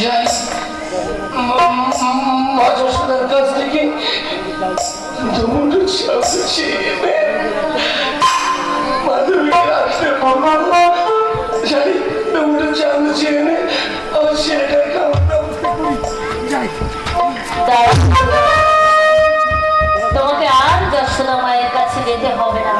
যাই মহাজনের কাছ থেকে মাধবীকে রাখতে পারব যাই দুটো চাউল চেয়ে এনে আমার ছেলেটার খাওয়াটা দাঁড়াও। তোমাকে আর যশোদা মায়ের কাছে যেতে হবে না।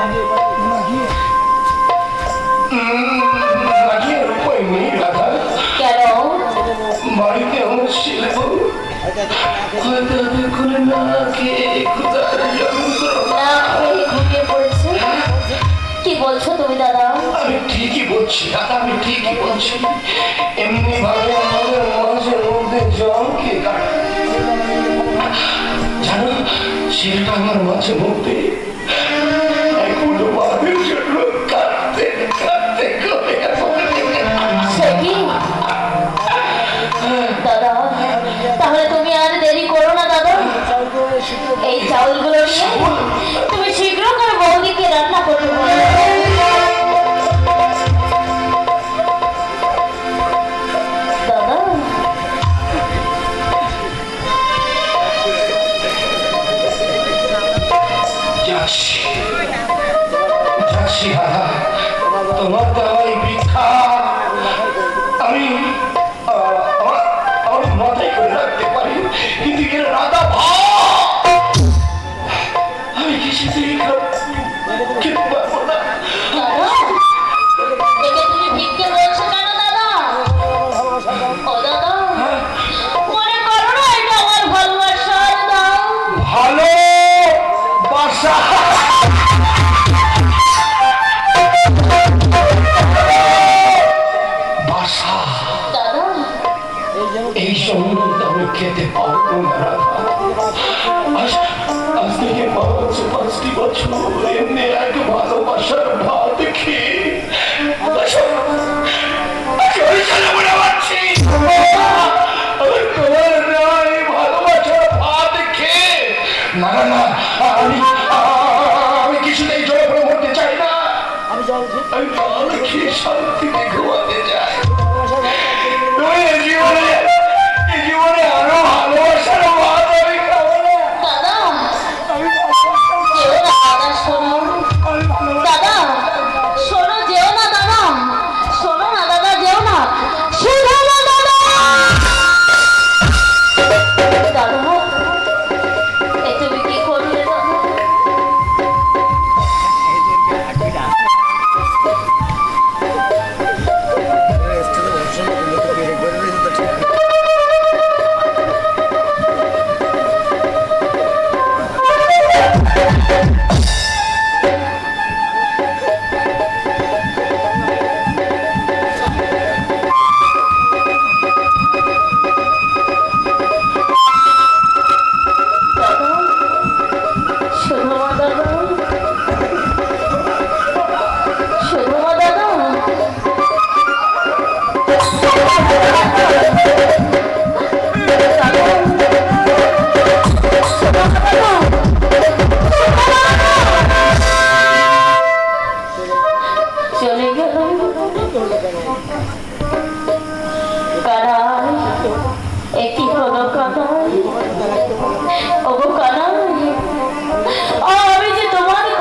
কি বলছো তুমি দাদা আমি ঠিকই বলছি দাদা আমি ঠিকই বলছি এমনি ভাবে আমাদের মধ্যে জমকে কাটে জানো সেটা আমার মাঝে মধ্যে এই চাউলগুলো নিয়ে তুমি শীঘ্র করে বৌদিকে রান্না করতে যাচ্ছি তোমার দেওয়াই ভিক্ষা। আমি kibaba পাঁচটি বছর এমনি এক ভালোবাসার ভাত খেয়ে না না আমি আমি কিছুতেই জলে পড়ে চাই না। আমি জল খেয়ে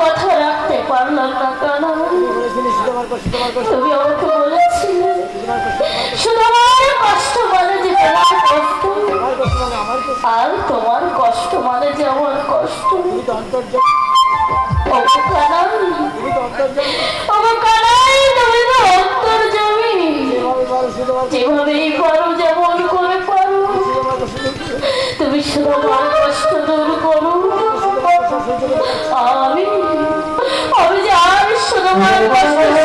কথা রাখতে পারলাম তুমি আমাকে বলেছিলে শুধু কষ্ট মানে যে মানে কষ্ট আর তোমার কষ্ট মানে যে আমার কষ্ট শুধু আমার। আমি আমি যে আর কষ্ট